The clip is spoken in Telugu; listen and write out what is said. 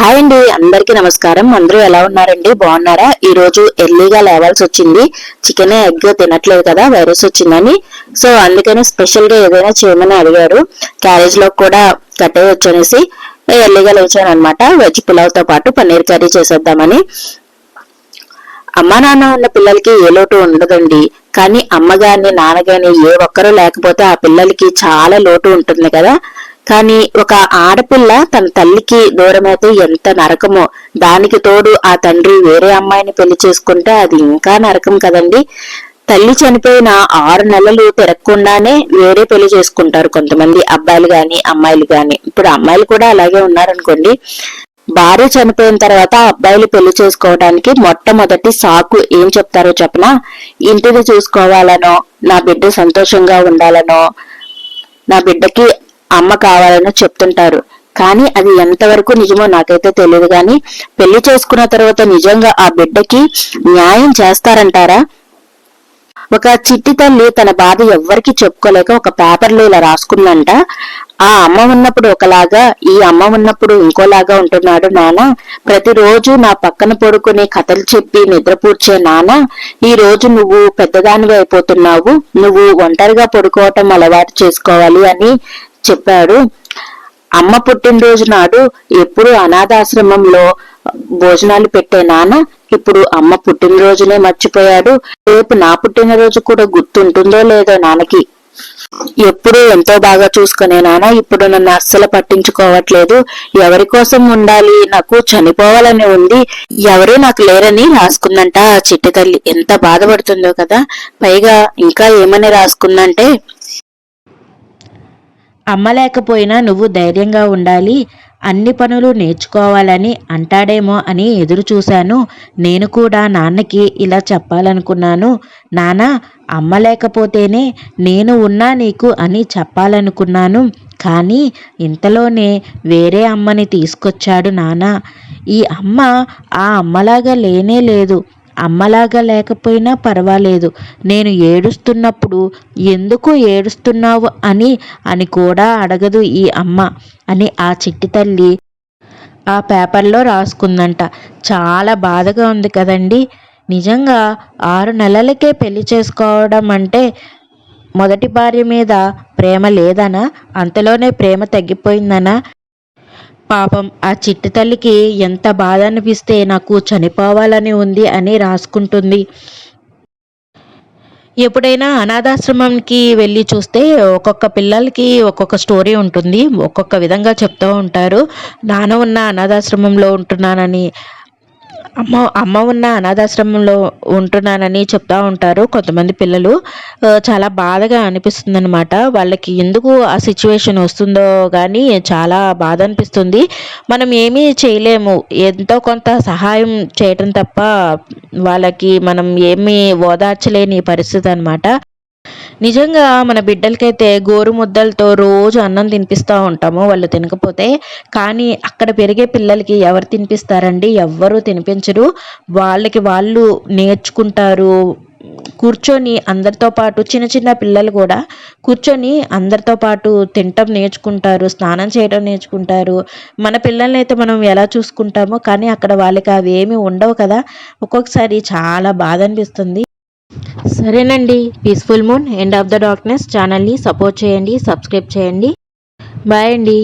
హాయ్ అండి అందరికీ నమస్కారం. అందరూ ఎలా ఉన్నారండి? బాగున్నారా? ఈ రోజు ఎర్లీగా లేవాల్సి వచ్చింది. చికెన్ ఎగ్ తినట్లేదు కదా వైరస్ వచ్చిందని. సో అందుకని స్పెషల్గా ఏదైనా చేయమని అడిగారు. క్యారేజ్లో కూడా కట్టేయచ్చు అనేసి ఎర్లీగా లేచాను అనమాట వెజ్ పులావ్తో పాటు పన్నీర్ కర్రీ చేసేద్దామని. అమ్మ నాన్న ఉన్న పిల్లలకి ఏ లోటు ఉండదండి. కానీ అమ్మ గాని నాన్న గాని ఏ ఒక్కరూ లేకపోతే ఆ పిల్లలకి చాలా లోటు ఉంటుంది కదా. కానీ ఒక ఆడపిల్ల తన తల్లికి దూరమైతే ఎంత నరకమో దానికి తోడు ఆ తండ్రి వేరే అమ్మాయిని పెళ్ళి చేసుకుంటే అది ఇంకా నరకం కదండి. తల్లి చనిపోయిన ఆరు నెలలు తిరగకుండానే వేరే పెళ్ళి చేసుకుంటారు కొంతమంది అబ్బాయిలు గాని అమ్మాయిలు గాని. ఇప్పుడు అమ్మాయిలు కూడా అలాగే ఉన్నారనుకోండి. భార్య చనిపోయిన తర్వాత అబ్బాయిలు పెళ్ళి చేసుకోవడానికి మొట్టమొదటి సాకు ఏం చెప్తారో చెప్పనా? ఇంటిని చూసుకోవాలనో నా బిడ్డ సంతోషంగా ఉండాలనో నా బిడ్డకి అమ్మ కావాలని చెప్తుంటారు. కానీ అది ఎంతవరకు నిజమో నాకైతే తెలియదు కానీ పెళ్ళి చేసుకున్న తర్వాత నిజంగా ఆ బిడ్డకి న్యాయం చేస్తారంటారా? ఒక చిట్టి తల్లి తన బాధ ఎవ్వరికి చెప్పుకోలేక ఒక పేపర్లో ఇలా రాసుకుందంట. ఆ అమ్మ ఉన్నప్పుడు ఒకలాగా ఈ అమ్మ ఉన్నప్పుడు ఇంకోలాగా ఉంటున్నాడు నాన్న ప్రతిరోజు నా పక్కన పడుకునే కథలు చెప్పి నిద్రపూడ్చే నాన్న ఈ రోజు నువ్వు పెద్దదానివి అయిపోతున్నావు. నువ్వు ఒంటరిగా పడుకోవటం అలవాటు చేసుకోవాలి అని చెప్పాడు. అమ్మ పుట్టినరోజు నాడు ఎప్పుడు అనాథాశ్రమంలో భోజనాలు పెట్టే నాన్న ఇప్పుడు అమ్మ పుట్టినరోజునే మర్చిపోయాడు. రేపు నా పుట్టినరోజు కూడా గుర్తుంటుందో లేదో నాన్నకి. ఎప్పుడూ ఎంతో బాగా చూసుకునే నాన్న ఇప్పుడు నన్ను అస్సలు పట్టించుకోవట్లేదు. ఎవరి కోసం ఉండాలి? నాకు చనిపోవాలని ఉంది. ఎవరూ నాకు లేరని రాసుకుందంట ఆ చిట్టి తల్లి. ఎంత బాధపడుతుందో కదా. పైగా ఇంకా ఏమని రాసుకుందంటే అమ్మ లేకపోయినా నువ్వు ధైర్యంగా ఉండాలి. అన్ని పనులు నేర్చుకోవాలని అంటాడేమో అని ఎదురు చూశాను. నేను కూడా నాన్నకి ఇలా చెప్పాలనుకున్నాను. నాన్న అమ్మ లేకపోతేనే నేను ఉన్నా నీకు అని చెప్పాలనుకున్నాను. కానీ ఇంతలోనే వేరే అమ్మని తీసుకొచ్చాడు నాన్న. ఈ అమ్మ ఆ అమ్మలాగా లేనే లేదు. అమ్మలాగా లేకపోయినా పర్వాలేదు. నేను ఏడుస్తున్నప్పుడు ఎందుకు ఏడుస్తున్నావు అని అని కూడా అడగదు ఈ అమ్మ అని ఆ చిట్టి తల్లి ఆ పేపర్లో రాసుకుందంట. చాలా బాధగా ఉంది కదండి. నిజంగా ఆరు నెలలకే పెళ్ళి చేసుకోవడం అంటే మొదటి భార్య మీద ప్రేమ లేదనా? అంతలోనే ప్రేమ తగ్గిపోయిందనా? పాపం ఆ చిట్టు తల్లికి ఎంత బాధ అనిపిస్తే నాకు చనిపోవాలని ఉంది అని రాసుకుంటుంది. ఎప్పుడైనా అనాథాశ్రమంకి వెళ్ళి చూస్తే ఒక్కొక్క పిల్లలకి ఒక్కొక్క స్టోరీ ఉంటుంది. ఒక్కొక్క విధంగా చెప్తూ ఉంటారు. నాన్న ఉన్న అనాథాశ్రమంలో ఉంటున్నానని అమ్మ అమ్మ ఉన్న అనాథాశ్రమంలో ఉంటున్నానని చెప్తా ఉంటారు కొంతమంది పిల్లలు. చాలా బాధగా అనిపిస్తుంది అనమాట వాళ్ళకి ఎందుకు ఆ సిచ్యువేషన్ వస్తుందో కానీ చాలా బాధ అనిపిస్తుంది. మనం ఏమీ చేయలేము. ఎంతో కొంత సహాయం చేయటం తప్ప వాళ్ళకి మనం ఏమీ ఓదార్చలేని పరిస్థితి అనమాట నిజంగా మన బిడ్డలకైతే గోరు ముద్దలతో రోజు అన్నం తినిపిస్తూ ఉంటాము వాళ్ళు తినకపోతే. కానీ అక్కడ పెరిగే పిల్లలకి ఎవరు తినిపిస్తారండి? ఎవ్వరూ తినిపించరు. వాళ్ళకి వాళ్ళు నేర్చుకుంటారు. కూర్చొని అందరితో పాటు చిన్న చిన్న పిల్లలు కూడా కూర్చొని అందరితో పాటు తినటం నేర్చుకుంటారు స్నానం చేయడం నేర్చుకుంటారు. మన పిల్లల్ని అయితే మనం ఎలా చూసుకుంటామో కానీ అక్కడ వాళ్ళకి అవి ఏమీ ఉండవు కదా. ఒక్కొక్కసారి చాలా బాధ అనిపిస్తుంది. సరేనండి. Peaceful moon end of the darkness ఛానల్ని సపోర్ట్ చేయండి సబ్స్క్రైబ్ చేయండి. బాయ్ అండి.